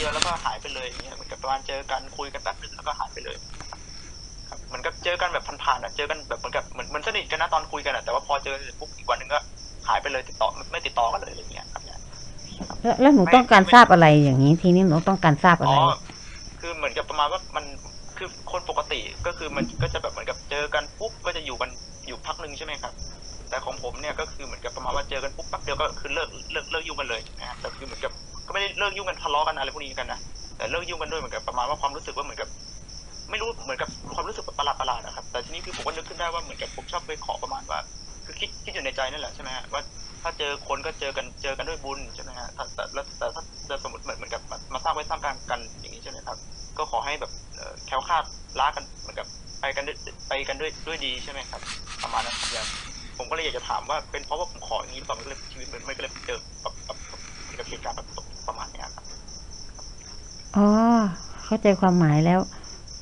ดียวแล้วก็หายไปเลยอย่างเงี้ยเหมือนกับประมาณเจอกันคุยกันแป๊บนึงแล้วก็หายไปเลยครับเหมือนกับเจอกันแบบผ่านๆอะเจอกันแบบเหมือนกับเหมือนเหมันสนิทกันนะตอนคุยกันอะแต่ว่าพอเจอเสร็จปุ๊บอีกวันหนึงก็หายไปเลยติดต่อไม่ไม่ติดต่อกันเลยอะไรเงี้ยครับเนี่ยแล้วแล้วหนูต้องการทราบอะไรอย่างนี้ทีนี้หนูต้องการทราบอะอ๋ไรอคือเหมือนกับประมาณว่ามันคือคนปกติก็คือมันก็จะแบบเหมือนกับเจอกันปุ๊บก็จะอยู่กันอยู่พักหนึ่งใช่ไหมครับ แต่ของผมเนี่ยก็คือเหมือนกับประมาณว่าเจอกันปุ๊บแป๊บเดียวก็คือเลิกเลิกเลิกยุ่งกันเลยนะครับแต่คือเหมือนกับ ก็ไม่ได้เลิกยุ่งกันทะเลาะกันอะไรพวกนี้กันนะแต่เลิกยุ่งกันด้วยเหมือนกับประมาณว่าความรู้สึกว่าเหมือนกับ ไม่รู้เหมือนกับความรู้สึกประหลาดประหลาดๆนะครับ แต่ทีนี้คือผมก็นึกขึ้นได้ว่าเหมือนกับผมชอบไปขอประมาณว่า คือคิดคิดอยู่ในใจนั่นแหละใช่ไหมฮะว่าถ้าเจอคนก็เจอกันเจอกันด้วยบุญใช่ไหมฮะแต่แล้วแต่ถ้าจะสมมติเหมือนเหมือนกับมาสร้างไว้สร้างกันกันอย่างนี้ใช่ไหมครับ ก็ขอให้แบบแคล้วคลาดล้ากันเหมือนกับไปกันด้วยไปกันด้วยด้วยดีใช่ไหมครับ ประมาณนั้นอย่างผมก็เลยอยากจะถามว่าเป็นเพราะว่าผมขออย่างนี้หรือเปล่ามันก็เลยชีวิตมันมันก็เลยเจอกับบกับกับเหตุการณ์แบบประมาณเนี้ยครับ อ๋อ เข้าใจความหมายแล้ว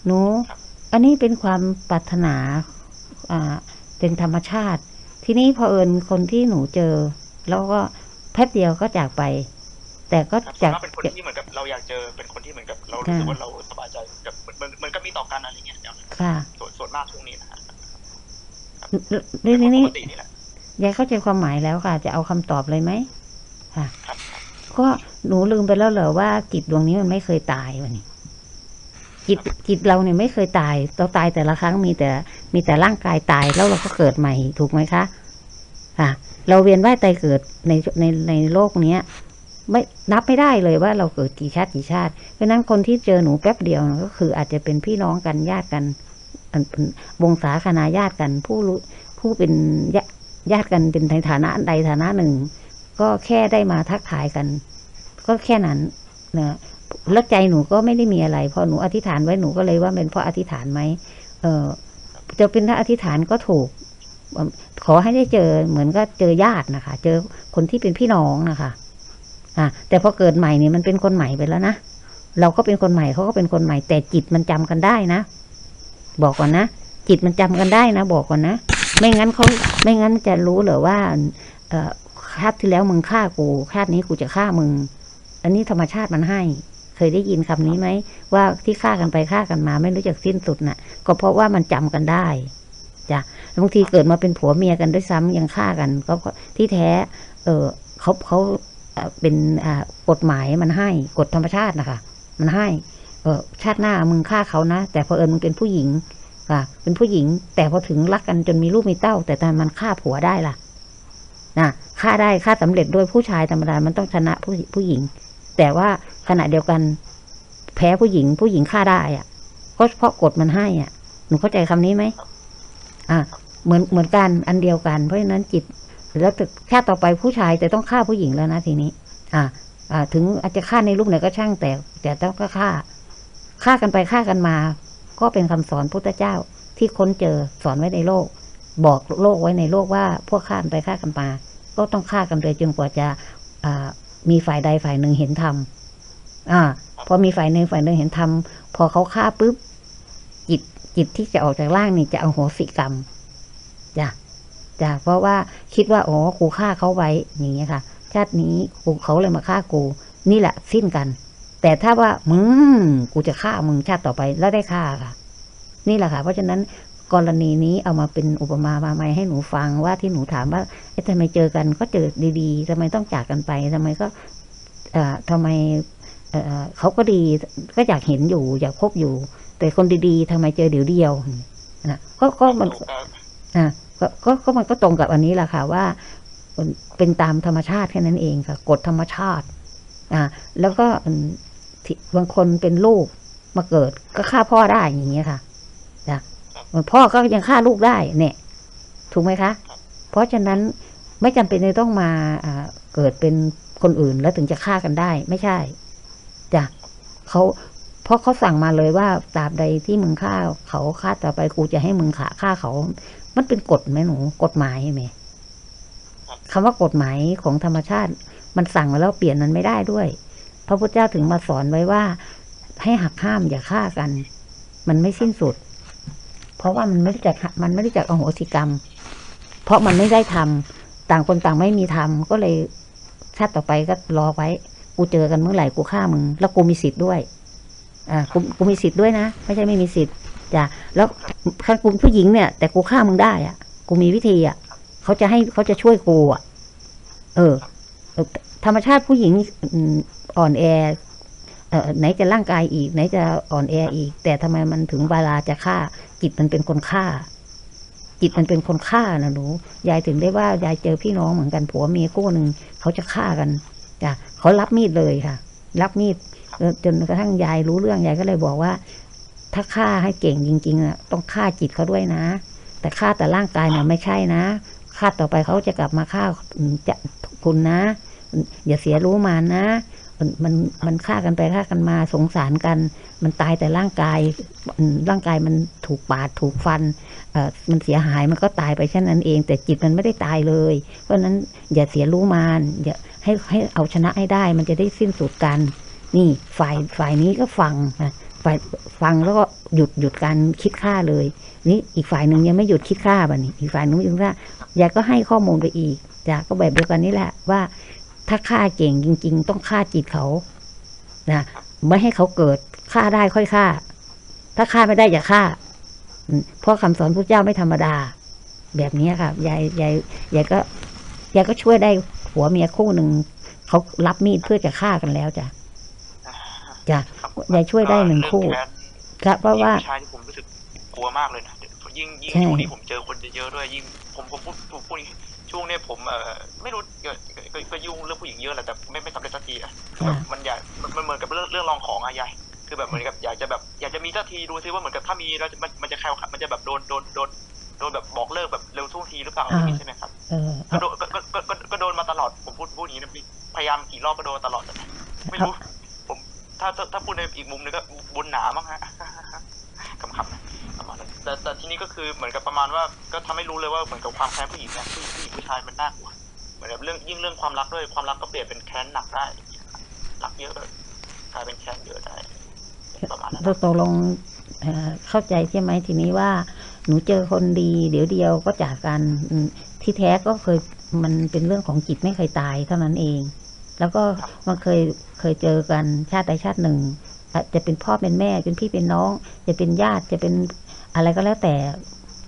หนูครับอันนี้เป็นความปรารถนา อ่า เป็นธรรมชาติ ทีนี้พอเผอิญคนที่หนูเจอ แล้วก็แป๊บเดียวก็จากไป แต่ก็ครับจากว่าเป็นคนที่เหมือนกับเราอยากเจอ เป็นคนที่เหมือนกับเรารู้สึกว่าเราสบายใจกับเหมือนเหมือนเหมือนก็มีต่อกันอะไรเงี้ยอย่างค่ะ ส่วนส่วนมากช่วงนี้นะฮะนี่นี่นี่ปกตินี่แหละยายเข้าใจความหมายแล้วค่ะ จะเอาคำตอบเลยไหมค่ะครับครับ ก็หนูลืมไปแล้วเหรอว่าจิตดวงนี้มันไม่เคยตายวันนี้จิตจิตเราเนี่ยไม่เคยตายเราตายแต่ละครั้งมีแต่ มีแต่ร่างกายตายแล้วเราก็เกิดใหม่ถูกไหมคะค่ะ เราเวียนว่ายตายเกิดในในในโลกเนี้ย ไม่นับไม่ได้เลยว่าเราเกิดกี่ชาติกี่ชาติ เพราะนั้นคนที่เจอหนูแป๊บเดียวก็คืออาจจะเป็นพี่น้องกันญาติกันวงศาคณาญาติกัน ผู้รู้ผู้เป็นญาญาติกันเป็นในฐานะใดฐานะหนึ่ง ก็แค่ได้มาทักทายกัน ก็แค่นั้นนะแล้วใจหนูก็ไม่ได้มีอะไร พอหนูอธิษฐานไว้หนูก็เลยว่าเป็นเพราะอธิษฐานไหมเออจะเป็นถ้าอธิษฐานก็ถูก ขอให้ได้เจอเหมือนก็เจอญาตินะคะ เจอคนที่เป็นพี่น้องนะคะอะแต่พอเกิดใหม่เนี่ยมันเป็นคนใหม่ไปแล้วนะเราก็เป็นคนใหม่เขาก็เป็นคนใหม่ แต่จิตมันจำกันได้นะ บอกก่อนนะจิตมันจำกันได้นะ บอกก่อนนะไม่งั้นเขาไม่งั้นจะรู้เหรอว่าเอ่อ ชาติที่แล้วมึงฆ่ากู ชาตินี้กูจะฆ่ามึง อันนี้ธรรมชาติมันให้ เคยได้ยินคำนี้ไหม ว่าที่ฆ่ากันไปฆ่ากันมา ไม่รู้จักสิ้นสุดน่ะ ก็เพราะว่ามันจำกันได้จ้ะบางทีเกิดมาเป็นผัวเมียกันด้วยซ้ำยังฆ่ากัน ก็เพราะที่แท้ เออเขาเขาเอ่อเป็นอ่ากฎหมายมันให้กฎธรรมชาตินะคะมันให้ เออชาติหน้ามึงฆ่าเขานะ แต่พอเผอิญมึงเป็นผู้หญิงอะเป็นผู้หญิงแต่พอถึงรักกันจนมีลูกมีเต้า แต่ตอนมันฆ่าผัวได้ล่ะ นะฆ่าได้ฆ่าสำเร็จด้วยผู้ชายธรรมดามันต้องชนะผู้ผู้หญิง แต่ว่าขณะเดียวกันแพ้ผู้หญิง ผู้หญิงฆ่าได้อะเพราะเพราะกฎมันให้อะ หนูเข้าใจคำนี้ไหมอะเหมือนเหมือนกันอันเดียวกันเพราะฉะนั้นจิตแล้วถึงชาติต่อไปผู้ชายแต่ต้องฆ่าผู้หญิงแล้วนะทีนี้ อะอ่า ถึงอาจจะฆ่าในรูปไหนก็ช่างแต่ แต่ต้องก็ฆ่าฆ่ากันไปฆ่ากันมา ก็เป็นคำสอนพุทธเจ้าที่ค้นเจอสอนไว้ในโลก บอกโลกไว้ในโลกว่าพวกฆ่ากันไปฆ่ากันมา ก็ต้องฆ่ากันไปจนกว่าจะมีฝ่ายใดฝ่ายหนึ่งเห็นธรรมอ่าพอมีฝ่ายหนึ่งฝ่ายหนึ่งเห็นธรรมพอเขาฆ่าปุ๊บจิตจิตที่จะออกจากร่างนี่จะเอาโหสิกรรมจ้ะจ้ะเพราะว่าคิดว่าอ๋อกูฆ่าเขาไว้อย่างเงี้ยค่ะ ชาตินี้กูเขาเลยมาฆ่ากู นี่แหละสิ้นกัน แต่ถ้าว่ามึงกูจะฆ่ามึงชาติต่อไปแล้วได้ฆ่าค่ะ นี่แหละค่ะ เพราะฉะนั้น กรณีนี้เอามาเป็นอุปมามาไมให้หนูฟังว่าที่หนูถามว่าเอ๊ะทำไมเจอกันก็เจอดีๆทำไมต้องจากกันไปทำไมก็เอ่อทำไมเอ่อเขาก็ดีก็อยากเห็นอยู่ อยากพบอยู่ แต่คนดีๆทำไมเจอเดี๋ยวเดียวนะก็ก็มันอะก็ก็ก็มันก็ตรงกับอันนี้แหละค่ะว่าเป็นตามธรรมชาติแค่นั้นเองค่ะกฎธรรมชาติอ่าแล้วก็บางคนเป็นลูกมาเกิดก็ฆ่าพ่อได้อย่างเงี้ยค่ะ พ่อก็ยังฆ่าลูกได้เนี่ย ถูกไหมคะ เพราะฉะนั้นไม่จำเป็นจะต้องมาเกิดเป็นคนอื่นแล้วถึงจะฆ่ากันได้ ไม่ใช่จ้ะเขาเพราะเขาสั่งมาเลยว่าตราบใดที่มึงฆ่าเขาฆ่าต่อไปกูจะให้มึงขาฆ่าเขา มันเป็นกฎไหมหนู กฎหมายไหมคำว่ากฎหมายของธรรมชาติ มันสั่งมาแล้วเปลี่ยนมันไม่ได้ด้วย พระพุทธเจ้าถึงมาสอนไว้ว่า ให้หักห้ามอย่าฆ่ากัน มันไม่สิ้นสุด เพราะว่ามันไม่รู้จักมันไม่รู้จักอโหสิกรรม เพราะมันไม่ได้ทำต่างคนต่างไม่มีทำก็เลยชาติต่อไปก็รอไว้ กูเจอกันเมื่อไหร่กูฆ่ามึง แล้วกูมีสิทธิ์ด้วยอ่ากูกูมีสิทธิ์ด้วยนะ ไม่ใช่ไม่มีสิทธิ์จ้ะแล้วถ้ากูผู้หญิงเนี่ย แต่กูฆ่ามึงได้อะ กูมีวิธีอะเขาจะให้เขาจะช่วยกูอะ เออ ธรรมชาติผู้หญิงอ่อนแอเออไหนจะร่างกายอีก ไหนจะอ่อนแออีก แต่ทำไมมันถึงเวลาจะฆ่า จิตมันเป็นคนฆ่า จิตมันเป็นคนฆ่านะหนูยายถึงได้ว่ายายเจอพี่น้องเหมือนกันผัวเมียคู่หนึ่งเขาจะฆ่ากันจ้ะเขารับมีดเลยค่ะ รับมีดจนกระทั่งยายรู้เรื่องยายก็เลยบอกว่า ถ้าฆ่าให้เก่งจริงๆอะต้องฆ่าจิตเขาด้วยนะ แต่ฆ่าแต่ร่างกายน่ะไม่ใช่นะฆ่าต่อไปเขาจะกลับมาฆ่าจะคุณนะ อย่าเสียรู้มานนะ มันมันมันฆ่ากันไปฆ่ากันมาสงสารกัน มันตายแต่ร่างกายร่างกายมันถูกปาดถูกฟันเอ่อมันเสียหายมันก็ตายไปแค่นนั้นเอง แต่จิตมันไม่ได้ตายเลย เพราะฉะนั้นอย่าเสียรู้มานอย่าให้ให้เอาชนะให้ได้ มันจะได้สิ้นสุดกัน นี่ฝ่ายฝ่ายนี้ก็ฟังนะฝ่ายฟังแล้วก็หยุดหยุดการคิดฆ่าเลย นี่อีกฝ่ายหนึ่งยังไม่หยุดคิดฆ่าบ่ะนี่อีกฝ่ายนึงไม่หยุดฆ่ายายก็ให้ข้อมูลไปอีกจ้ะก็แบบเดียวกันนี่แหละว่า ถ้าฆ่าเก่งจริง ๆ ต้องฆ่าจิตเขานะไม่ให้เขาเกิดฆ่าได้ค่อยฆ่า ถ้าฆ่าไม่ได้อย่าฆ่าอืมเพราะคำสอนพระเจ้าไม่ธรรมดา แบบนี้ค่ะยายยายยายก็ยายก็ช่วยได้ผัวเมียคู่หนึ่งเขารับมีดเพื่อจะฆ่ากันแล้วจ้ะจ้ะครับยายช่วยได้หนึ่งคู่เรื่องแค้นครับเพราะว่าผู้ชายที่ผมรู้สึกกลัวมากเลยนะยิ่งยิ่งใช่ช่วงนี้ผมเจอคนเยอะๆด้วยยิ่งผมผมพูดพูดพูด ช่วงเนี้ยผมเอ่อไม่รู้ก็ก็ก็ยุ่งเรื่องผู้หญิงเยอะแหละแต่ไม่ไม่สำเร็จสักทีอะคือแบบมันอยากมันมันเหมือนกับเรื่องเรื่องรองของอะยายคือแบบเหมือนกับอยากจะแบบอยากจะมีสักทีดูซิว่าเหมือนกับถ้ามีแล้วมันมันจะแคลมันจะแบบโดนโดนโดนโดนแบบบอกเลิกแบบเร็วทุกทีหรือเปล่าอย่างนี้ใช่ไหมครับเออก็โดนก็ก็ก็ก็ก็โดนมาตลอดผมพูดพูดอย่างนี้นะพี่พยายามกี่รอบก็โดนตลอดแต่ไม่รู้ ผมถ้าถ้าถ้าพูดในอีกมุมหนึงก็บุญหนามั้งฮะ คำคำๆนะประมาณนั้น แต่แต่ทีนี้ก็คือเหมือนกับประมาณว่าก็ทำให้รู้เลยว่าเหมือนกับความแค้นผู้หญิงเนี่ยผู้หญิงผู้หญิงผู้ชายมันน่ากลัวเหมือนกับเรื่องยิ่งเรื่องความรักด้วยความรักก็เปลี่ยนเป็นแค้นหนักได้รักเยอะก็กลายเป็นแค้นเยอะได้ประมาณนั้นตกตกลงเอ่อเข้าใจใช่ไหมทีนี้ว่าหนูเจอคนดี เดี๋ยวเดียวก็จากกันอืมที่แท้ก็เคยมันเป็นเรื่องของจิตไม่เคยตายเท่านั้นเอง แล้วก็มันเคยเคยเจอกันชาติใดชาติหนึ่งอาจจะเป็นพ่อเป็นแม่เป็นพี่เป็นน้อง จะเป็นญาติจะเป็น อะไรก็แล้วแต่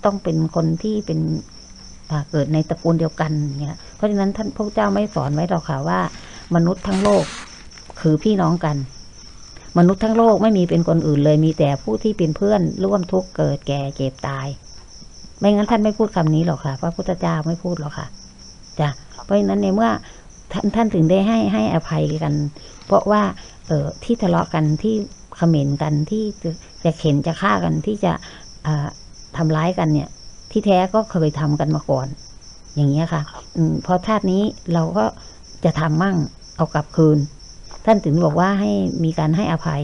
ต้องเป็นคนที่เป็นเกิดในตระกูลเดียวกันเนี่ยเพราะฉะนั้นท่านพระเจ้าไม่สอนไว้หรอกค่ะว่า มนุษย์ทั้งโลกคือพี่น้องกัน มนุษย์ทั้งโลกไม่มีเป็นคนอื่นเลย มีแต่ผู้ที่เป็นเพื่อนร่วมทุกข์เกิดแก่เจ็บตาย ไม่งั้นท่านไม่พูดคำนี้หรอกค่ะพระพุทธเจ้าไม่พูดหรอกค่ะจ้ะเพราะฉะนั้นในเมื่อท่านท่านถึงได้ให้ให้อภัยกัน เพราะว่าเออที่ทะเลาะกันที่เขม่นกันที่จะเข็นจะฆ่ากันที่จะ ทำร้ายกันเนี่ย ที่แท้ก็เคยทำกันมาก่อน อย่างเงี้ยค่ะอืมพอชาตินี้เราก็จะทำมั่งเอากลับคืน ท่านถึงบอกว่าให้มีการให้อภัย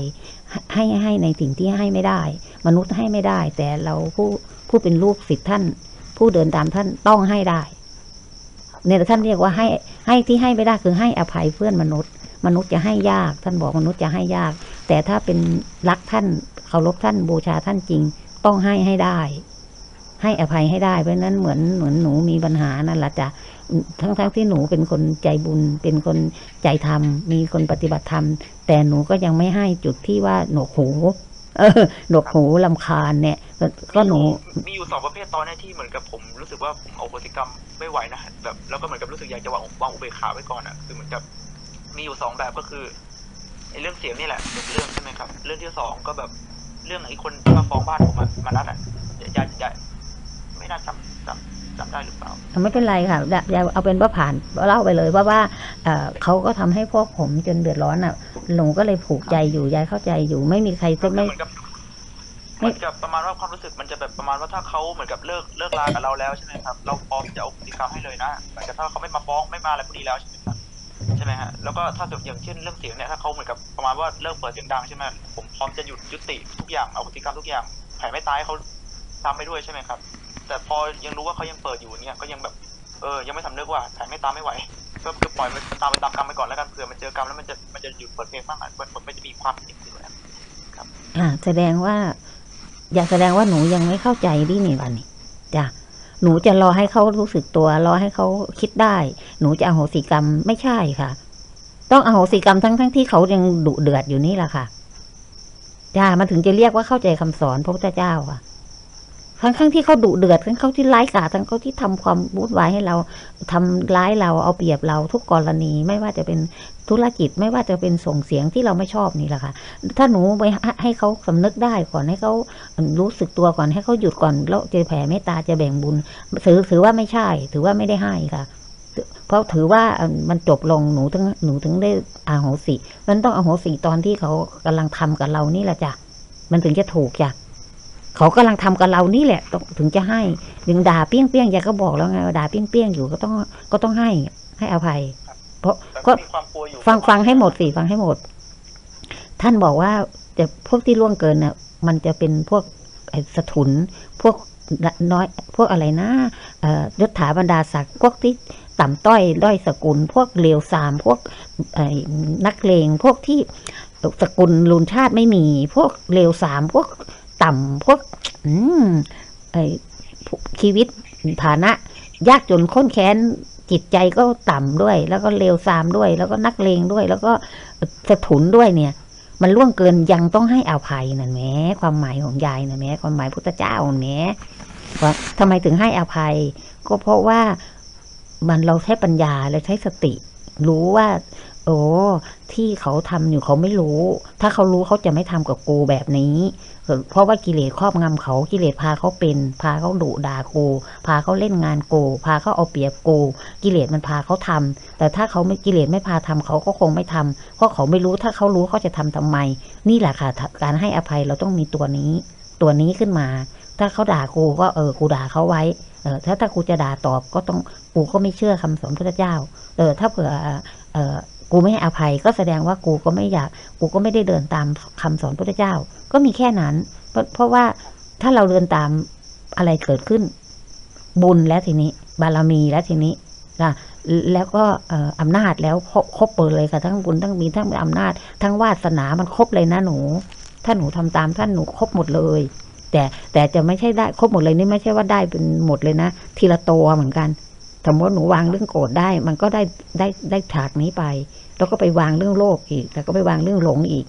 ให้ให้ในสิ่งที่ให้ไม่ได้ มนุษย์ให้ไม่ได้ แต่เราผู้ผู้เป็นลูกศิษย์ท่าน ผู้เดินตามท่านต้องให้ได้เนี่ยท่านเรียกว่าให้ให้ที่ให้ไม่ได้คือให้อภัยเพื่อนมนุษย์ มนุษย์จะให้ยาก ท่านบอกมนุษย์จะให้ยาก แต่ถ้าเป็นรักท่านเคารพท่านบูชาท่านจริง ต้องให้ให้ได้ ให้อภัยให้ได้เพราะนั้นเหมือนเหมือนหนูมีปัญหานั่นแหละจ้ะทั้งทั้งที่หนูเป็นคนใจบุญ เป็นคนใจธรรม มีคนปฏิบัติธรรม แต่หนูก็ยังไม่ให้จุดที่ว่าหนวกหูเออหนวกหูลำคาญเนี่ยก็หนู มีอยู่สองประเภทตอนนี้ที่เหมือนกับผมรู้สึกว่าผมเอาโหสิกรรมไม่ไหวนะแบบแล้วก็เหมือนกับรู้สึกอยากจะวางวางอุเบกขาไว้ก่อนอะคือเหมือนกับมีอยู่สองแบบก็คือไอ้เรื่องเสียงนี่แหละเป็นเรื่องใช่ไหมครับ เรื่องที่สองก็แบบ เรื่องไอ้คนที่มาฟ้องบ้านผมอะมานัดอะอย่าอย่าอย่าไม่น่าจำจำจำได้หรือเปล่าไม่เป็นไรค่ะอย่าอย่าเอาเป็นว่าผ่านเล่าไปเลยว่าว่าเอ่อเขาก็ทำให้พวกผมจนเดือดร้อนอะหนูก็เลยผูกใจอยู่ยายเข้าใจอยู่ ไม่มีใครก็จะไม่เหมือนกับเหมือนกับประมาณว่าความรู้สึกมันจะแบบประมาณว่าถ้าเขาเหมือนกับเลิกเลิกลากับเราแล้วใช่ไหมครับ เราพร้อมจะเอาพฤติกรรมให้เลยนะเหมือนกับถ้าเขาไม่มาฟ้องไม่มาอะไรพวกนี้แล้วใช่ไหมครับ ใช่ไหมฮะแล้วก็ถ้าอย่างเช่นเรื่องเสียงเนี่ยถ้าเขาเหมือนกับประมาณว่าเลิกเปิดเสียงดังใช่ไหมผมพร้อมจะหยุดยุติทุกอย่างเอาพฤติกรรมทุกอย่างแผ่ไม่ตายเขาตามไปด้วยใช่ไหมครับ แต่พอยังรู้ว่าเขายังเปิดอยู่เนี่ยก็ยังแบบเออยังไม่สำนึกว่าแผ่ไม่ตามไม่ไหวก็คือปล่อยมันตามไปตามกรรมไปก่อนแล้วกันเผื่อมันเจอกรรมแล้วมันจะมันจะหยุดเปิดเพลงบ้างอะมันมันจะมีความคิดอยู่แล้วอ่า แสดงว่า อยากแสดงว่าหนูยังไม่เข้าใจดินี่วันนี้จ้ะ หนูจะรอให้เขารู้สึกตัว รอให้เขาคิดได้ หนูจะอโหสิกรรมไม่ใช่ค่ะ ต้องอโหสิกรรมทั้งทั้งที่เขายังดุเดือดอยู่นี่แหละค่ะจ้ามันถึงจะเรียกว่าเข้าใจคำสอนพระพุทธเจ้าค่ะ ทั้งทั้งที่เขาดุเดือดทั้งเขาที่ร้ายกาจทั้งเขาที่ทำความวุ่นวายให้เราทำร้ายเราเอาเปรียบเราทุกกรณีไม่ว่าจะเป็นธุรกิจไม่ว่าจะเป็นส่งเสียงที่เราไม่ชอบนี่แหละค่ะ ถ้าหนูไปให้เขาสำนึกได้ก่อนให้เขารู้สึกตัวก่อนให้เขาหยุดก่อนแล้วจะแผ่เมตตาจะแบ่งบุญถือถือว่าไม่ใช่ ถือว่าไม่ได้ให้ค่ะเพราะถือว่ามันจบลงหนูถึงหนูถึงได้อาโหสิ มันต้องอาโหสิตอนที่เขากำลังทำกับเรานี่แหละจ้ะมันถึงจะถูกจ้ะ เขากำลังทำกับเรานี่แหละต้องถึงจะให้ดึงด่าเปี้ยงเปี้ยงยายก็บอกแล้วไงว่าด่าเปี้ยงเปี้ยงอยู่ก็ต้องก็ต้องให้ให้อภัย เพราะแต่ก็ก็มีความกลัวอยู่ฟังฟังให้หมดสิฟังให้หมด ท่านบอกว่าแต่พวกที่ล่วงเกินน่ะมันจะเป็นพวกไอ้สถุนพวกน้อยพวกอะไรนะเอ่อยศถาบรรดาศักดิ์พวกที่ต่ำต้อยด้อยสกุล พวกเลวทราม พวกไอ้นักเลงพวกที่สกุลลุนชาติไม่มี พวกเลวทราม พวก ต่ำพวกอืมไอชีวิตฐานะ ยากจนข้นแค้นจิตใจก็ต่ำด้วย แล้วก็เลวทรามด้วย แล้วก็นักเลงด้วย แล้วก็สะถุนด้วยเนี่ย มันล่วงเกินยังต้องให้อภัยนั่นแหมความหมายของยายนั่นแหมความหมายพุทธเจ้าแหมว่าทำไมถึงให้อภัย ก็เพราะว่ามันเราใช้ปัญญาเราใช้สติ รู้ว่า โอ้ที่เขาทำอยู่เขาไม่รู้ ถ้าเขารู้เขาจะไม่ทำกับกูแบบนี้ เพราะว่ากิเลสครอบงำเขากิเลสพาเขาเป็น พาเขาดุด่ากู พาเขาเล่นงานกูพาเขาเอาเปรียบกูกิเลสมันพาเขาทำแต่ถ้าเขาไม่กิเลสไม่พาทำเขาก็คงไม่ทำเพราะเขาไม่รู้ถ้าเขารู้เขาจะทำทำไม นี่แหละค่ะ การให้อภัยเราต้องมีตัวนี้ ตัวนี้ขึ้นมา ถ้าเขาด่ากูก็เออกูด่าเขาไว้เออถ้าถ้ากูจะด่าตอบก็ต้องกูก็ไม่เชื่อคำสอนพระเจ้า เออถ้าเผื่อเออ กูไม่ให้อภัยก็แสดงว่ากูก็ไม่อยาก กูก็ไม่ได้เดินตามคำสอนพระเจ้า ก็มีแค่นั้นเพราะเพราะว่าถ้าเราเดินตามอะไรเกิดขึ้น บุญแล้วทีนี้ บารมีแล้วทีนี้นะแล้วก็อ่ออำนาจแล้วครบครบเปิดเลยค่ะทั้งบุญทั้งมีทั้งอำนาจ ทั้งวาสนามันครบเลยนะหนู ถ้าหนูทำตามท่านหนูครบหมดเลย แต่แต่จะไม่ใช่ได้ครบหมดเลยนี่ไม่ใช่ว่าได้เป็นหมดเลยนะทีละตัวเหมือนกัน สมมติหนูวางเรื่องโกรธได้ มันก็ได้ได้ได้ฉากนี้ไป แล้วก็ไปวางเรื่องโลภอีก แล้วก็ไปวางเรื่องหลงอีก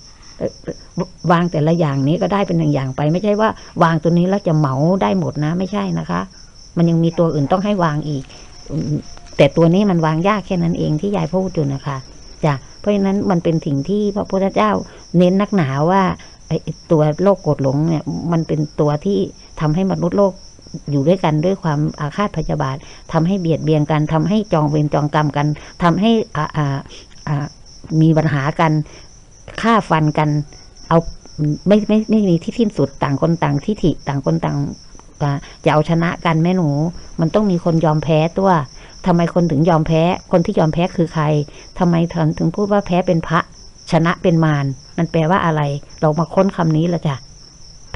วางแต่ละอย่างนี้ก็ได้เป็นอย่างอย่างไป ไม่ใช่ว่า วางตัวนี้แล้วจะเหมาได้หมดนะ ไม่ใช่นะคะ มันยังมีตัวอื่นต้องให้วางอีก แต่ตัวนี้มันวางยากแค่นั้นเองที่ยายพูดอยู่นะคะจ้ะเพราะฉะนั้นมันเป็นสิ่งที่พระพุทธเจ้าเน้นนักหนาว่าไอ้ตัวโลกโกรธหลงเนี่ย มันเป็นตัวที่ทำให้มนุษย์โลก อยู่ด้วยกันด้วยความอาฆาตพยาบาททำให้เบียดเบียนกันทำให้จองเวรจองกรรมกันทำให้อ่าอ่าอามีปัญหากันฆ่าฟันกัน เอาไม่ไม่ไม่มีที่สิ้นสุดต่างคนต่างทิฐิต่างคนต่างจะเอาชนะกันแม่หนู มันต้องมีคนยอมแพ้ตัวทำไมคนถึงยอมแพ้ คนที่ยอมแพ้คือใครทำไมถึงถึงพูดว่าแพ้เป็นพระชนะเป็นมารมันแปลว่าอะไร เรามาค้นคำนี้ล้วจ้ะ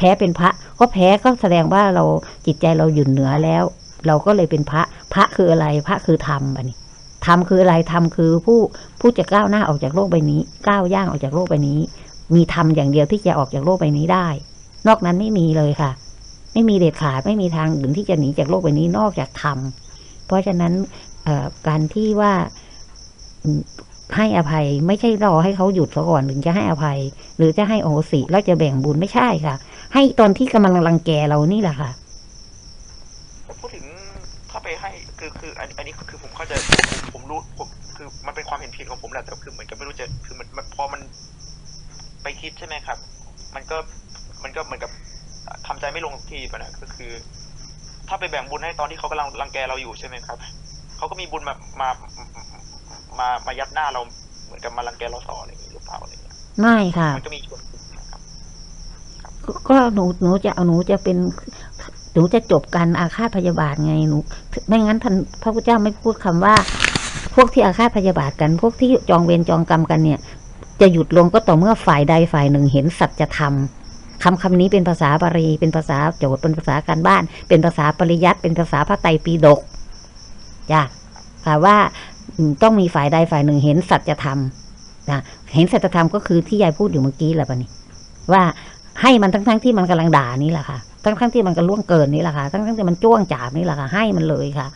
พ้เป็นพระก็แพ้ก็แสดงว่าเราจิตใจเราหยุ่เหนือแล้ว เราก็เลยเป็นพระ พระคืออะไรพระคือธรรมบันี้ธรรมคืออะไรธรรมคือผู้ผู้จะก้าวหน้าออกจากโลกใบนี้ ก้าวย่างออกจากโลกใบนี้ มีธรรมอย่างเดียวที่จะออกจากโลกใบนี้ได้ นอกนั้นไม่มีเลยค่ะ ไม่มีเด็ดขาดไม่มีทางอื่นที่จะหนีจากโลกใบนี้นอกจากธรรมเพราะฉะนั้นการที่ว่าให้อภัยไม่ใช่รอให้เขาหยุดซะก่อนถึงจะให้อภัย หรือจะให้โอโหสิแล้วจะแบ่งบุญไม่ใช่ค่ะ ให้ตอนที่กำลังรังแกเรานี่แหละค่ะผมพูดถึงถ้าไปให้คือคืออันอันนี้คือผมเข้าใจผมผมรู้ผมคือมันเป็นความเห็นผิดของผมแหละแต่คือเหมือนกับไม่รู้จะคือมันมันพอมันไปคิดใช่ไหมครับ มันก็มันก็เหมือนกับทำใจไม่ลงทีปะนะก็คือ ถ้าไปแบ่งบุญให้ตอนที่เขากำลังรังแกเราอยู่ใช่ไหมครับเขาก็มีบุญมามามามายัดหน้าเราเหมือนกับมารังแกเราต่ออะไรอย่างนี้หรือเปล่าอะไรอย่างเงี้ยไม่ค่ะ มันก็มีส่วนนะครับ ก็หนูหนูจะเอาหนูจะเป็นหนูจะจบการอาฆาตพยาบาทไงหนูไม่งั้นท่านพระพุทธเจ้าไม่พูดคำว่า พวกที่อาฆาตพยาบาทกัน พวกที่จองเวรจองกรรมกันเนี่ย จะหยุดลงก็ต่อเมื่อฝ่ายใดฝ่ายหนึ่งเห็นสัจธรรมคำคำนี้เป็นภาษาบาลีเป็นภาษาโจทย์เป็นภาษาการบ้าน เป็นภาษาปริยัติเป็นภาษาพระไตรปิฎกจ้ะค่ะว่าต้องมีฝ่ายใดฝ่ายหนึ่งเห็นสัจธรรมนะเห็นสัจธรรมก็คือที่ยายพูดอยู่เมื่อกี้แหละปะนี่ว่า ให้มันทั้งๆที่มันกำลังด่านี่แหละค่ะ ทั้งๆที่มันก็ล่วงเกินนี่แหละค่ะ ทั้งๆที่มันจ้วงจาบนี่แหละค่ะ ให้มันเลยค่ะ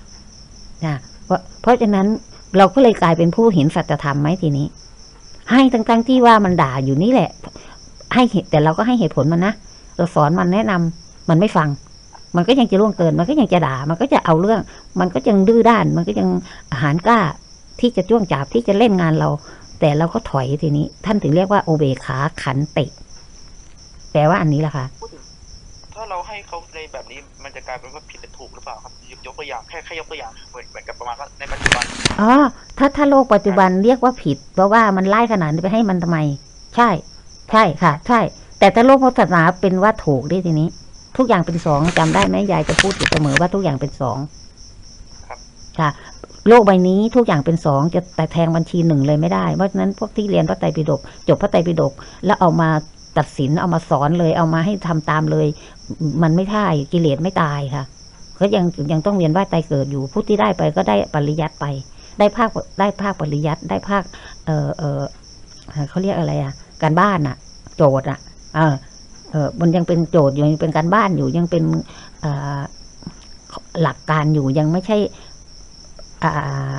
นะเพราะเพราะฉะนั้นเราก็เลยกลายเป็นผู้เห็นสัจธรรมไหมทีนี้ ให้ทั้งๆที่ว่ามันด่าอยู่นี่แหละ ให้เหตุแต่เราก็ให้เหตุผลมันนะเราสอนมันแนะนำมันไม่ฟัง มันก็ยังจะล่วงเกิน มันก็ยังจะด่า มันก็จะเอาเรื่อง มันก็ยังดื้อด้าน มันก็ยังอาหารกล้าที่จะจ้วงจับที่จะเล่นงานเรา แต่เราก็ถอยทีนี้ ท่านถึงเรียกว่าโอเบขาขันติ แปลว่าอันนี้แหละค่ะพูดถึงถ้าเราให้เขาในแบบนี้มันจะกลายเป็นว่าผิดหรือถูกหรือเปล่าครับยกยกตัวอย่างแค่แค่ยกตัวอย่างเหมือนเหมือนกับประมาณว่าในปัจจุบันอ๋อถ้าถ้าโลกปัจจุบันเรียกว่าผิด เพราะว่ามันไล่ขนาดนี้ไปให้มันทำไม ใช่ ใช่ค่ะ ใช่ แต่ถ้าโลกพุทธศาสนาเป็นว่าถูกดิทีนี้ ทุกอย่างเป็นสองจำได้ไหมยายจะพูดอยู่เสมอว่าทุกอย่างเป็นสองครับค่ะโลกใบนี้ทุกอย่างเป็นสองจะแต่แทงบัญชีหนึ่งเลยไม่ได้ เพราะฉะนั้นพวกที่เรียนพระไตรปิฎกจบพระไตรปิฎกแล้วเอามา ตัดสินเอามาสอนเลย เอามาให้ทำตามเลย มันไม่ท่ายกิเลสไม่ตายค่ะ ก็ยังยังต้องเรียนว่าไตรเกิดอยู่ผู้ที่ได้ไปก็ได้ปริยัติไป ได้ภาคได้ภาคปริยัติได้ภาค เออเออเขาเรียกอะไรอะ การบ้านอะ โจทย์อะ เออเออมันยังเป็นโจทย์อยู่ยังเป็นการบ้านอยู่ยังเป็นเออหลักการอยู่ยังไม่ใช่อ่า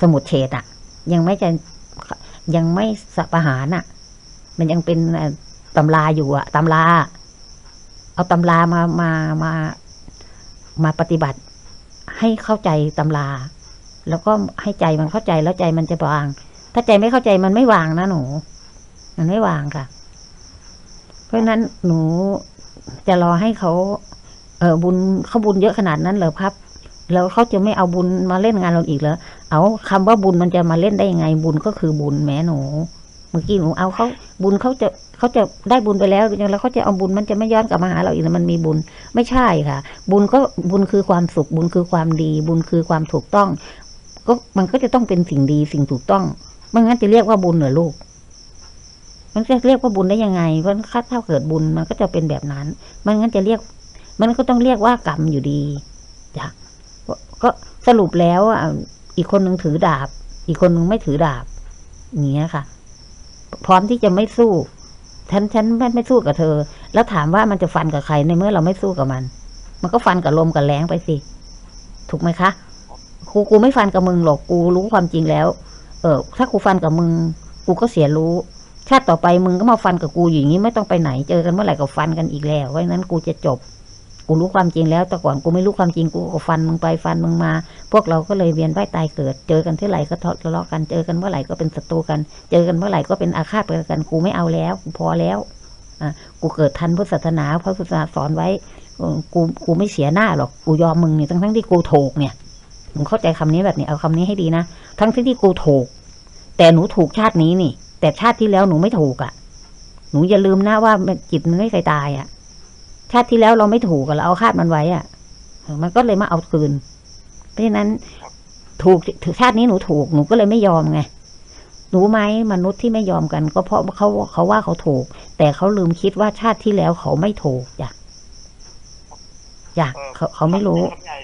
สมุดเฉดอะ ยังไม่จะยังไม่สปหารอะ มันยังเป็น ตำราอยู่อะตำรา เอาตำรามามามามาปฏิบัติ ให้เข้าใจตำรา แล้วก็ให้ใจมันเข้าใจแล้วใจมันจะวาง ถ้าใจไม่เข้าใจมันไม่วางนะหนู มันไม่วางค่ะ เพราะฉะนั้นหนูจะรอให้เขา เออบุญเขาบุญเยอะขนาดนั้นเหรอครับแล้วเขาจะไม่เอาบุญมาเล่นงานเราอีกเหรอ เอาคำว่าบุญมันจะมาเล่นได้ยังไง บุญก็คือบุญแม่หนู มื่อกี้หนูเอาเขาบุญเขาจะเขาจะได้บุญไปแล้วแล้วเขาจะเอาบุญมันจะไม่ย้อนกลับมาหาเราอีกเหรอมันมีบุญไม่ใช่ค่ะ บุญก็บุญคือความสุข บุญคือความดี บุญคือความถูกต้อง ก็มันก็จะต้องเป็นสิ่งดีสิ่งถูกต้องไม่งั้นจะเรียกว่าบุญเหรอลูก มันจะเรียกว่าบุญได้ยังไงเพราะถ้าถ้าเกิดบุญมันก็จะเป็นแบบนั้น มันงั้นจะเรียก มันก็ต้องเรียกว่ากรรมอยู่ดีจ้ะก็ก็สรุปแล้วอะอีกคนหนึ่งถือดาบ อีกคนหนึ่งไม่ถือดาบอย่างเงี้ยค่ะ พร้อมที่จะไม่สู้ ฉันฉันไม่ไม่สู้กับเธอ แล้วถามว่ามันจะฟันกับใครในเมื่อเราไม่สู้กับมัน มันก็ฟันกับลมกับแรงไปสิถูกไหมคะกูกูไม่ฟันกับมึงหรอกกูรู้ความจริงแล้ว เออถ้ากูฟันกับมึง กูก็เสียรู้ ชาติต่อไปมึงก็มาฟันกับกูอย่างนี้ไม่ต้องไปไหนเจอกันเมื่อไหร่ก็ฟันกันอีกแล้วเพราะนั้นกูจะจบ กูรู้ความจริงแล้ว แต่ก่อนกูไม่รู้ความจริงกูก็ฟันมึงไปฟันมึงมา พวกเราก็เลยเวียนว่ายตายเกิด เจอกันเที่ไหร่ก็ทะเลาะกัน เจอกันเมื่อไหร่ก็เป็นศัตรูกัน เจอกันเมื่อไหร่ก็เป็นอาฆาตกัน กูไม่เอาแล้ว กูพอแล้ว อะ กูเกิดทันพุทธศาสนาพระพุทธศาสนาสอนไว้ กู กูไม่เสียหน้าหรอก กูยอมมึงเนี่ทั้งทั้งที่กูถูกเนี่ยมึงเข้าใจคำนี้แบบนี้ เอาคำนี้ให้ดีนะ ทั้งที่ที่กูถูก แต่หนูถูกชาตินี้นี่ แต่ชาติที่แล้วหนูไม่ถูกอะ่ะ หนูอย่าลืมนะว่าจิตมันไม่เคยตายอะ่ะ ชาติที่แล้วเราไม่ถูกอะเราเอาคาดมันไว้อะ่ะเออมันก็เลยมาเอาคืน เพราะฉะนั้นถูกถือชาตินี้หนูถูกหนูก็เลยไม่ยอมไงหนูไหมมนุษย์ที่ไม่ยอมกัน ก็เพราะเขาเขาว่าเขาถูก แต่เขาลืมคิดว่าชาติที่แล้วเขาไม่ถูกจ้ะจ้ะเขาเขาไม่รู้ครับยาย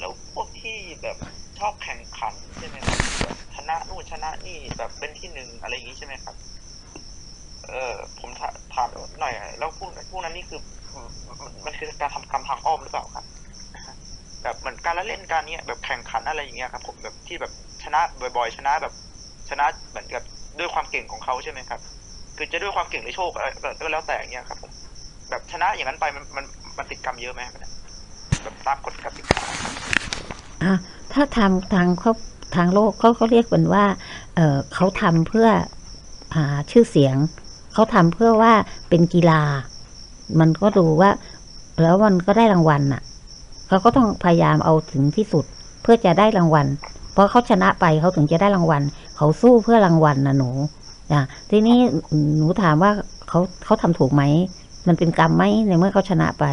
แล้วพวกที่แบบชอบแข่งขันใช่ไหมครับแบบชนะนู่นชนะนี่แบบเป็นที่หนึ่งอะไรอย่างนี้ใช่ไหมครับ เออผมถาถามหน่อยอะแล้วพวกพวกนั้นนี่คือ มันคือการทำกรรมทางอ้อมหรือเปล่าครับแบบเหมือนการละเล่นการเนี้ยแบบแข่งขันอะไรอย่างเงี้ยครับ ผมแบบที่แบบชนะบ่อย ๆ ชนะแบบ ชนะเหมือนกับด้วยความเก่งของเขาใช่ไหมครับ คือจะด้วยความเก่งหรือโชคอะไรก็แล้วแต่อย่างเงี้ยครับ ผม แบบชนะอย่างนั้นไปมันมันมันติดกรรมเยอะไหมครับแบบตามกฎกติกาถ้าทำทางเขาทางโลกเขาเขาเรียกกันว่า เออเขาทำเพื่ออ่าชื่อเสียง เขาทำเพื่อว่าเป็นกีฬา มันก็ดูว่า แล้วมันก็ได้รางวัลน่ะเขาก็ต้องพยายามเอาถึงที่สุด เพื่อจะได้รางวัล เพราะเขาชนะไปเขาถึงจะได้รางวัล เขาสู้เพื่อรางวัลนะหนูอะทีนี้หนูถามว่าเขาเขาทำถูกไหมมันเป็นกรรมไหมในเมื่อเขาชนะไป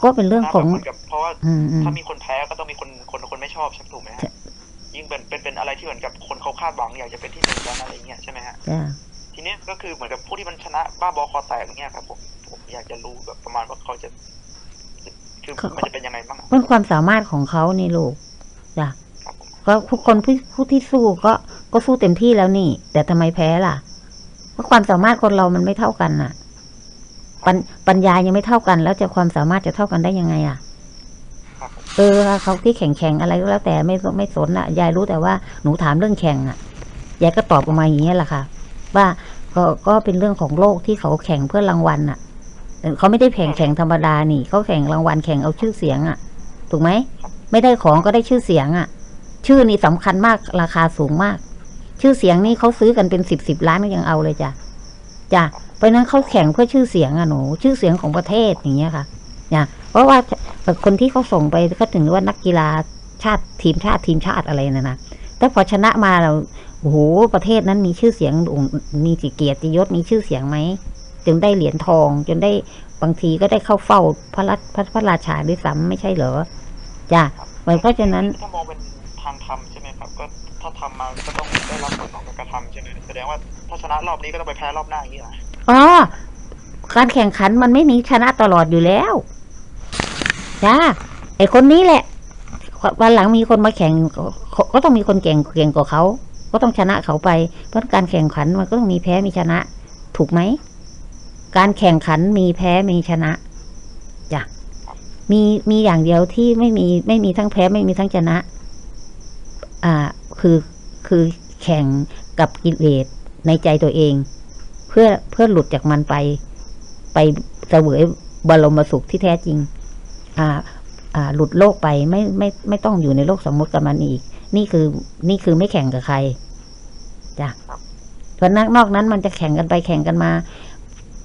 ก็เป็นเรื่องของเหมือนกับเพราะว่าอืมอืมถ้ามีคนแพ้ก็ต้องมีคนคนคนไม่ชอบใช่ไหมถูกไหมฮะใช่ยิ่งเป็นเป็นเป็นอะไรที่เหมือนกับคนเขาคาดหวังอยากจะเป็นที่หนึ่งกันอะไรเงี้ยใช่ไหมฮะจ้ะ ทีเนี้ยก็คือเหมือนกับผู้ที่มันชนะบ้าบอคอแตกอย่างเงี้ยครับผมผมอยากจะรู้แบบประมาณว่าเขาจะคือมันจะเป็นยังไงบ้างเป็นความสามารถของเขานี่ลูกจ้ะครับผมก็ทุกคนผู้ผู้ที่สู้ก็ก็สู้เต็มที่แล้วนี่ แต่ทำไมแพ้ล่ะเพราะความสามารถคนเรามันไม่เท่ากันน่ะปัญปัญญายังไม่เท่ากัน แล้วจะความสามารถจะเท่ากันได้ยังไงอะครับผมเออเขาที่แข่งแข่งอะไรก็แล้วแต่ไม่ไม่สนอะ ยายรู้แต่ว่าหนูถามเรื่องแข่งอะยายก็ตอบออกมาอย่างนี้ยแหละค่ะ ว่า ก็ก็เป็นเรื่องของโลกที่เขาแข่งเพื่อรางวัลน่ะเออเขาไม่ได้แข่งแข่งธรรมดานี่เขาแข่งรางวัลแข่งเอาชื่อเสียงอะ ถูกไหมไม่ได้ของก็ได้ชื่อเสียงอะ ชื่อนี่สำคัญมากราคาสูงมาก ชื่อเสียงนี่เขาซื้อกันเป็นสิบสิบล้านก็ยังเอาเลยจ้ะจ้ะเพราะฉะนั้นเขาแข่งเพื่อชื่อเสียงอะหนูชื่อเสียงของประเทศอย่างเงี้ยค่ะเนี่ยเพราะว่าคนที่เขาส่งไปก็ถึงว่านักกีฬาชาติทีมชาติทีมชาติอะไรนะนะแต่พอชนะมาเรา โอ้โหประเทศนั้นมีชื่อเสียงโด่งมีสิเกียรติยศมีชื่อเสียงไหมจึงได้เหรียญทอง จนได้บางทีก็ได้เข้าเฝ้าพระรัชพระพระราชาด้วยซ้ำไม่ใช่เหรอจ้ะเพราะฉะนั้นถ้ามองเป็นทางธรรมใช่ไหมครับก็ถ้าทำมาก็ต้องได้รับผลของการกระทำใช่ไหมแสดงว่าถ้าชนะรอบนี้ก็ต้องไปแพ้รอบหน้าอย่างนี้เหรออ๋อการแข่งขันมันไม่มีชนะตลอดอยู่แล้วจ้าไอคนนี้แหละวันหลังมีคนมาแข่งก็ก็ต้องมีคนเก่งเก่งกว่าเขา ก็ต้องชนะเขาไป เพราะการแข่งขันมันก็ต้องมีแพ้มีชนะ ถูกไหม การแข่งขันมีแพ้มีชนะจ้ะมีมีอย่างเดียวที่ไม่มีไม่มีทั้งแพ้ไม่มีทั้งชนะ อ่า คือคือแข่งกับกิเลสในใจตัวเอง เพื่อเพื่อหลุดจากมันไป ไปเสวยบรมสุขที่แท้จริง อ่า อ่า หลุดโลกไปไม่ไม่ไม่ต้องอยู่ในโลกสมมติกับมันอีก นี่คือ นี่คือไม่แข่งกับใครจ้ะเพราะนักนอกนั้นมันจะแข่งกันไปแข่งกันมา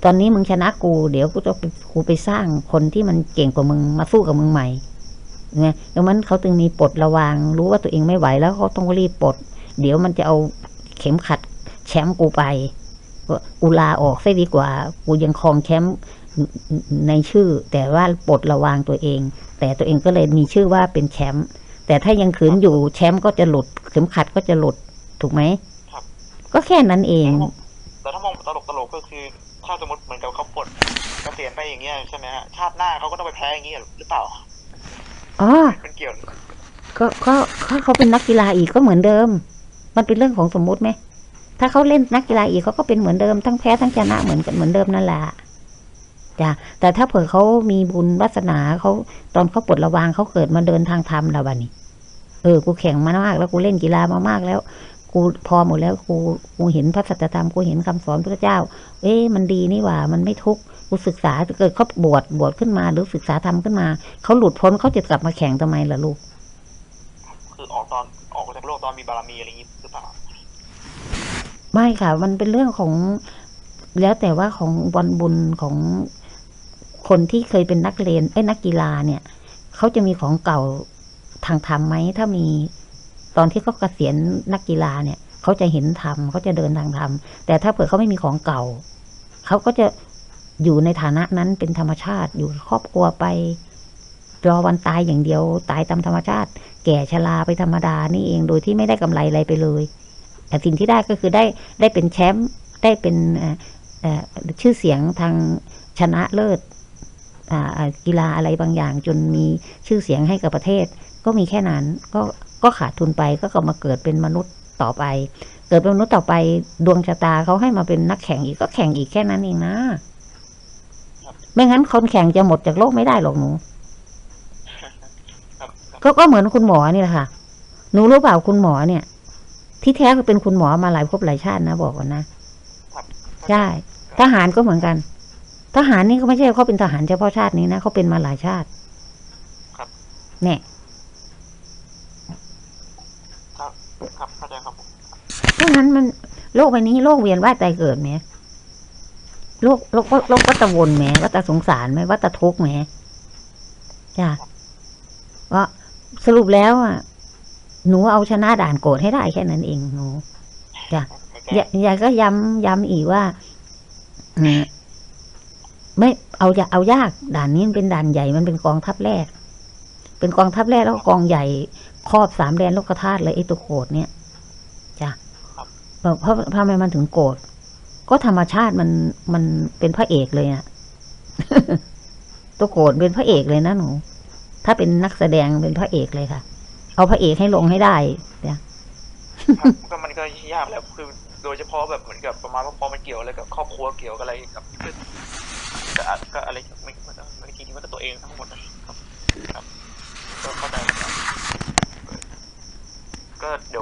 ตอนนี้มึงชนะกู เดี๋ยวกูจะไปกูไปสร้างคนที่มันเก่งกว่ามึงมาสู้กับมึงใหม่ไงดังนั้นเขาจึงมีปลดระวาง รู้ว่าตัวเองไม่ไหวแล้วเขาต้องรีบปลด เดี๋ยวมันจะเอาเข็มขัดแชมป์กูไปกูลาออกซะดีกว่า กูยังครองแชมป์ในชื่อ แต่ว่าปลดระวางตัวเอง แต่ตัวเองก็เลยมีชื่อว่าเป็นแชมป์ แต่ถ้ายังขืนอยู่แชมป์ก็จะหลุดเข็มขัดก็จะหลุดถูกไหมครับก็แค่นั้นเองแต่ถ้ามองตลกตลกๆก็คือถ้าสมมติเหมือนกับเขาปลดเกษียณไปอย่างเงี้ยใช่ไหมฮะชาติหน้าเขาก็ต้องไปแพ้อย่างเงี้ยหรือเปล่าอ๋อมันเกี่ยวก็ก็ก็เขาเป็นนักกีฬาอีกก็เหมือนเดิม มันเป็นเรื่องของสมมุติไหมถ้าเขาเล่นนักกีฬาอีกเขาก็เป็นเหมือนเดิมทั้งแพ้ทั้งชนะเหมือนกันเหมือนเดิมนั่นแหละ จ้ะแต่ถ้าเผื่อเขามีบุญวาสนาเขาตอนเขาปลดระวางเขาเกิดมาเดินทางธรรมแล้วบัดนี้ เออ กูแข่งมามากแล้วกูเล่นกีฬามามากแล้ว กูพอหมดแล้วกูกูเห็นพระสัจธรรมกูเห็นคำสอนพระเจ้า เอ๊ะมันดีนี่หว่า มันไม่ทุกข์กูศึกษาเกิดเขาบวชบวชขึ้นมาหรือศึกษาธรรมขึ้นมาเขาหลุดพ้นเขาจะกลับมาแข่งทำไมล่ะลูกคือออกตอนออกจากโลกตอนมีบารมีอะไรอย่างงี้หรือเปล่าไม่ค่ะ มันเป็นเรื่องของแล้วแต่ว่าของบอลบุญของ คนที่เคยเป็นนักเรียนเอ้ยนักกีฬาเนี่ยเขาจะมีของเก่าทางธรรมไหมถ้ามีตอนที่เขาเกษียณนักกีฬาเนี่ยเขาจะเห็นธรรมเขาจะเดินทางธรรมแต่ถ้าเผื่อเขาไม่มีของเก่าเขาก็จะอยู่ในฐานะนั้นเป็นธรรมชาติอยู่ครอบครัวไปรอวันตายอย่างเดียว ตายตามธรรมชาติ แก่ชราไปธรรมดานี่เองโดยที่ไม่ได้กำไรอะไรไปเลยแต่สิ่งที่ได้ก็คือได้ได้เป็นแชมป์ได้เป็นชื่อเสียงทางชนะเลิศ กีฬาอะไรบางอย่าง จนมีชื่อเสียงให้กับประเทศ ก็มีแค่นั้นก็ก็ขาดทุนไปก็กลับมาเกิดเป็นมนุษย์ต่อไป เกิดเป็นมนุษย์ต่อไปดวงชะตาเขาให้มาเป็นนักแข่งอีกก็แข่งอีกแค่นั้นเองนะไม่งั้นคนแข่งจะหมดจากโลกไม่ได้หรอกหนูก็ก็เหมือนคุณหมอนี่แหละค่ะ หนูรู้เปล่าคุณหมอเนี่ย ที่แท้ก็เป็นคุณหมอมาหลายภพหลายชาตินะบอกก่อนนะใช่ทหารก็เหมือนกัน ทหารนี่ก็ไม่ใช่เขาเป็นทหารเฉพาะชาตินี้นะเขาเป็นมาหลายชาติ ครับ เนี่ยครับครับเข้าใจครับผมเพราะฉะนั้นมันโลกใบนี้โลกเวียนว่ายตายเกิดไหมโลกโลกโลกวัฏวนไหมวัฏสงสารไหมวัฏทุกข์ไหมจ้ะว่าสรุปแล้วอะหนูเอาชนะด่านโกรธให้ได้แค่นั้นเองหนูไม่ใช่ยายยายก็ย้ำย้ำอีกว่าอืม ไม่เอายาเอายาก ด่านนี้มันเป็นด่านใหญ่มันเป็นกองทัพแรก เป็นกองทัพแรกแล้วก็กองใหญ่ครอบสามแดนโลกธาตุเลยไอ้ตัวโกรธเนี่ยจ้ะเพราะเพราะทำไมมันถึงโกรธก็ธรรมชาติมันมันเป็นพระเอกเลยอะตัวโกรธเป็นพระเอกเลยนะหนู ถ้าเป็นนักแสดงเป็นพระเอกเลยค่ะ เอาพระเอกให้ลงให้ได้เนี่ยก็มันก็ยากแหล้วคือ โดยเฉพาะแบบเหมือนกับประมาณว่าพอมันเกี่ยวอะไรกับครอบครัวเกี่ยวกับอะไรกับ ก็อะก็อะไรไม่ไม่ไม่จริงๆมันก็ตัวเองทั้งหมดนะครับ ก็เข้าใจครับก็เดี๋ยว